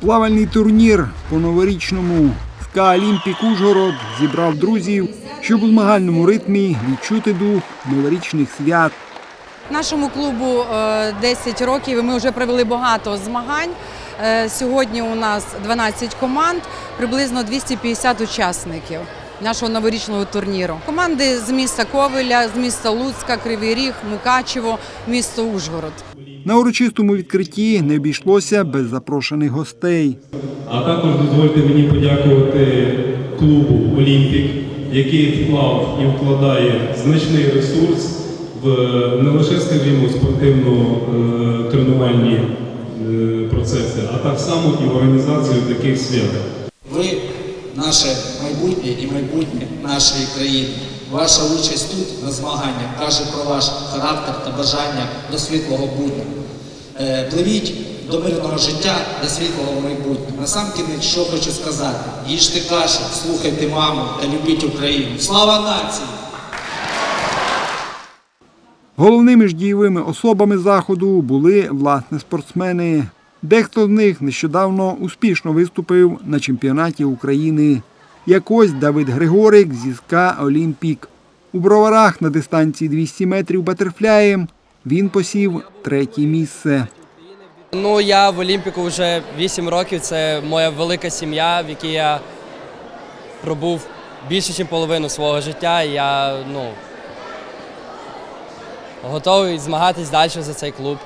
Плавальний турнір по новорічному СКА Олімпік Ужгород зібрав друзів, щоб у змагальному ритмі відчути дух новорічних свят. Нашому клубу е, 10 років і ми вже провели багато змагань. Е, Сьогодні у нас 12 команд, приблизно 250 учасників нашого новорічного турніру. Команди з міста Ковеля, з міста Луцька, Кривий Ріг, Мукачево, місто Ужгород. На урочистому відкритті не обійшлося без запрошених гостей. А також дозвольте мені подякувати клубу Олімпік, який вклав і вкладає значний ресурс в не лише, скажімо, спортивно-тренувальні е, процеси, а так само і в організацію таких свят. Ви наше майбутнє і майбутнє нашої країни. Ваша участь тут на змаганнях каже про ваш характер та бажання до світлого будня. Е, Пливіть до мирного життя, до світлого майбутнього. Насамкінець, що хочу сказати: їжте каші, слухайте маму та любіть Україну. Слава нації! Головними ж дієвими особами заходу були власне спортсмени. Дехто з них нещодавно успішно виступив на чемпіонаті України. Як ось Давид Григорик зі СКА Олімпік. У броварах на дистанції 200 метрів батерфляєм він посів третє місце. Ну, я в Олімпіку вже 8 років. Це моя велика сім'я, в якій я пробув більше, ніж половину свого життя. Я ну, готовий змагатись далі за цей клуб.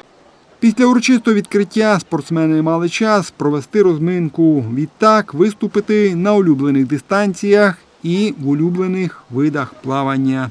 Після урочистого відкриття спортсмени мали час провести розминку. Відтак виступити на улюблених дистанціях і в улюблених видах плавання.